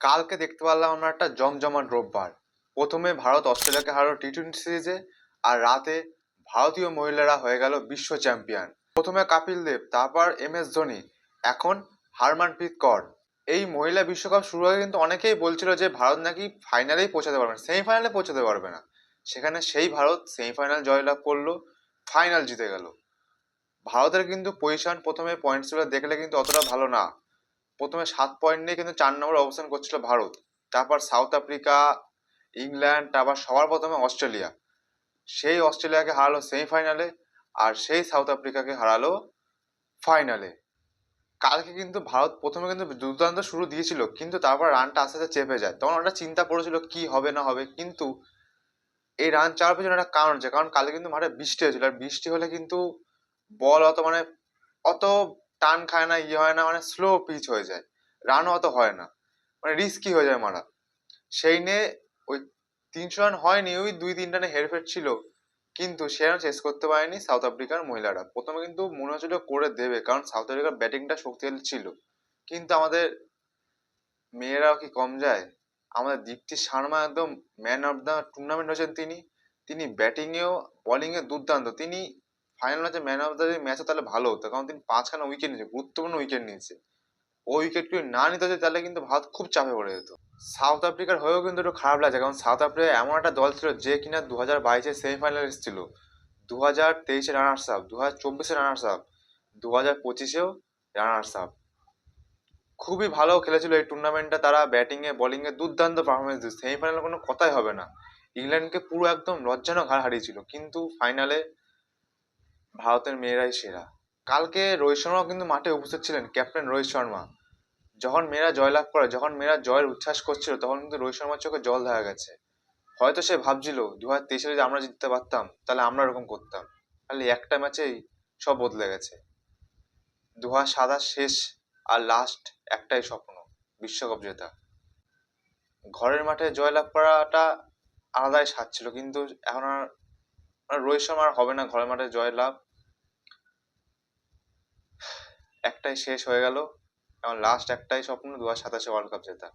কালকে দেখতে পারলাম আমরা একটা জমজমাট রোববার। প্রথমে ভারত, অস্ট্রেলিয়াকে হারালো টি টোয়েন্টি সিরিজে আর রাতে ভারতীয় মহিলারা হয়ে গেল বিশ্ব চ্যাম্পিয়ন। প্রথমে কাপিল দেব, তারপর এম এস ধোনি, এখন হারমানপ্রীত কর। এই মহিলা বিশ্বকাপ শুরু হয়ে কিন্তু অনেকেই বলছিল যে ভারত নাকি ফাইনালেই পৌঁছাতে পারবে না, সেমিফাইনালে পৌঁছাতে পারবে না। সেখানে সেই ভারত সেমিফাইনাল জয়লাভ করল, ফাইনাল জিতে গেল। ভারতের কিন্তু পজিশন প্রথমে পয়েন্টসগুলো দেখলে কিন্তু অতটা ভালো না। প্রথমে সাত পয়েন্ট নিয়ে কিন্তু চার নম্বরে অবস্থান করছিল ভারত। তারপর সাউথ আফ্রিকা, ইংল্যান্ড, তারপর সবার প্রথমে অস্ট্রেলিয়া। সেই অস্ট্রেলিয়াকে হারালো সেমিফাইনালে আর সেই সাউথ আফ্রিকাকে হারালো ফাইনালে কালকে কিন্তু ভারত প্রথমে কিন্তু দুর্দান্ত শুরু দিয়েছিল, কিন্তু তারপর রানটা আস্তে আস্তে চেপে যায়। তখন ওরা চিন্তা করেছিল কি হবে না হবে, কিন্তু এই রান চাওয়ার পিছনে একটা কারণ আছে। কারণ কালকে কিন্তু মাঠে বৃষ্টি হয়েছিল। আর বৃষ্টি হলে কিন্তু বল অত মানে অত টান খায় না ইয়ে হয় না মানে স্লো পিচ হয়ে যায়। রানও অত হয় না। মানে রিস্কি হয়ে যায় মারা। সেই নিয়ে ওই তিনশো রান হয়নি, ওই দুই তিন রানে হেরফের ছিল। কিন্তু সে রান শেষ করতে পারেনি সাউথ আফ্রিকার মহিলারা। প্রথমে কিন্তু মনে হচ্ছিল করে দেবে, কারণ সাউথ আফ্রিকার ব্যাটিংটা শক্তিশালী ছিল। কিন্তু আমাদের মেয়েরাও কি কম যায়? আমাদের দীপ্তি শর্মা একদম ম্যান অফ দ্য টুর্নামেন্ট হয়েছেন তিনি। তিনি ব্যাটিংয়েও বোলিংয়ে দুর্দান্ত। তিনি ফাইনাল ম্যাচে ম্যান অফ দ্য ম্যাচে তাহলে ভালো হতো, কারণ তিনি পাঁচখানা উইকেট নিয়েছে, গুরুত্বপূর্ণ উইকেট নিয়েছে। ওই উইকেটগুলি না নিতে হতো তাহলে কিন্তু ভারত খুব চাপে পড়ে যেত। সাউথ আফ্রিকার হয়েও কিন্তু একটু খারাপ লাগছে, কারণ সাউথ আফ্রিকা এমন একটা দল ছিল যে কিনা দু হাজার বাইশে সেমিফাইনাল এসেছিল দু হাজার তেইশে রানার্স আপ দু হাজার চব্বিশে রানার্স আপ দু হাজার পঁচিশেও রানার্স আপ খুবই ভালো খেলেছিল এই টুর্নামেন্টটা তারা ব্যাটিংয়ে বোলিংয়ে দুর্দান্ত পারফরমেন্স দিচ্ছে সেমিফাইনালে কোনো কথাই হবে না। ইংল্যান্ডকে পুরো একদম লজ্জানক হার হারিয়েছিল, কিন্তু ফাইনালে ভারতের মেয়েরাই সেরা। কালকে রোহিত শর্মাও কিন্তু মাঠে উপস্থিত ছিলেন, ক্যাপ্টেন রোহিত শর্মা। যখন মেয়েরা জয়লাভ করে, যখন মেয়েরা জয়ের উচ্ছ্বাস করছিল, তখন কিন্তু রোহিত শর্মার চোখে জল দেখা গেছে। হয়তো সে ভাবছিল দু হাজার তেইশে যদি আমরা জিততে পারতাম, তাহলে আমরা এরকম করতাম। খালি একটা ম্যাচেই সব বদলে গেছে। দু হাজার সাতাশ শেষ আর লাস্ট একটাই স্বপ্ন, বিশ্বকাপ জেতা। ঘরের মাঠে জয়লাভ করাটা আলাদাই স্বাদ ছিল, কিন্তু এখন আর রোহিত শর্মা আর হবে না। ঘরের মাঠে জয়লাভ একটাই শেষ হয়ে গেল। এখন লাস্ট একটাই স্বপ্ন দু হাজার সাতাশে ওয়ার্ল্ড কাপ জেতা।